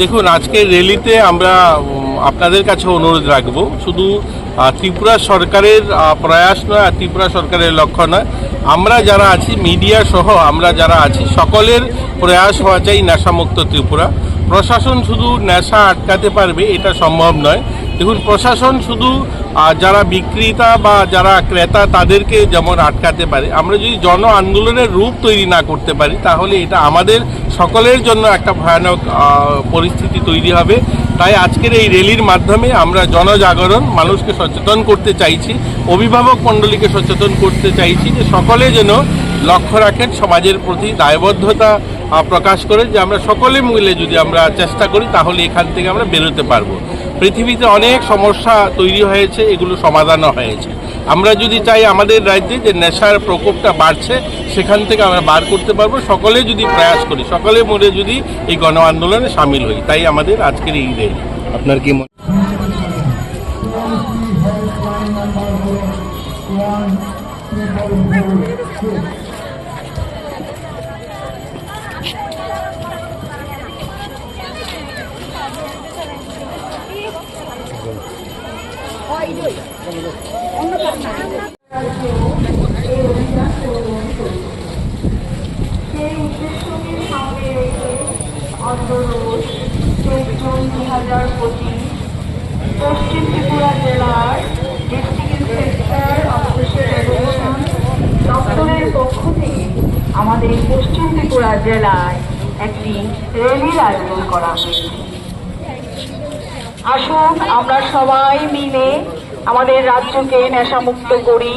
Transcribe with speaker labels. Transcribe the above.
Speaker 1: দেখুন আজকের র্যালিতে আমরা আপনাদের কাছে অনুরোধ রাখব, শুধু ত্রিপুরা সরকারের প্রয়াস নয়, আর ত্রিপুরা সরকারের লক্ষ্য নয়। আমরা যারা আছি, মিডিয়া সহ আমরা যারা আছি, সকলের প্রয়াস হওয়া চাই নেশামুক্ত ত্রিপুরা। প্রশাসন শুধু নেশা আটকাতে পারবে, এটা সম্ভব নয়। দেখুন, প্রশাসন শুধু যারা বিক্রেতা বা যারা ক্রেতা, তাদেরকে যেমন আটকাতে পারে। আমরা যদি জন আন্দোলনের রূপ তৈরি না করতে পারি, তাহলে এটা আমাদের সকলের জন্য একটা ভয়ানক পরিস্থিতি তৈরি হবে। তাই আজকের এই র্যালির মাধ্যমে আমরা জনজাগরণ, মানুষকে সচেতন করতে চাইছি, অভিভাবক মণ্ডলীকে সচেতন করতে চাইছি যে সকলে যেন লক্ষ্য রাখেন সমাজের প্রতি দায়বদ্ধতা প্রকাশ করে যে আমরা সকলে মিলে যদি আমরা চেষ্টা করি, তাহলে এখান থেকে আমরা বেরোতে পারব। পৃথিবীতে অনেক সমস্যা তৈরি হয়েছে, এগুলো সমাধানও হয়েছে। আমরা যদি চাই আমাদের রাজ্যে যে নেশার প্রকোপটা বাড়ছে, সেখান থেকে আমরা বার করতে পারব। সকলে যদি প্রয়াস করি, সকলে মিলে যদি এই গণ আন্দোলনে সামিল হই, তাই আমাদের আজকের এই র্যালি।
Speaker 2: আপনার কি মনে
Speaker 3: পশ্চিম ত্রিপুরা জেলার district inspector of social regulation দপ্তরের পক্ষ থেকে আমাদের পশ্চিম ত্রিপুরা জেলায় একটি র্যালির আয়োজন করা হয়েছে। আসুন আমরা সবাই মিলে আমাদের রাজ্যকে নেশামুক্ত করি।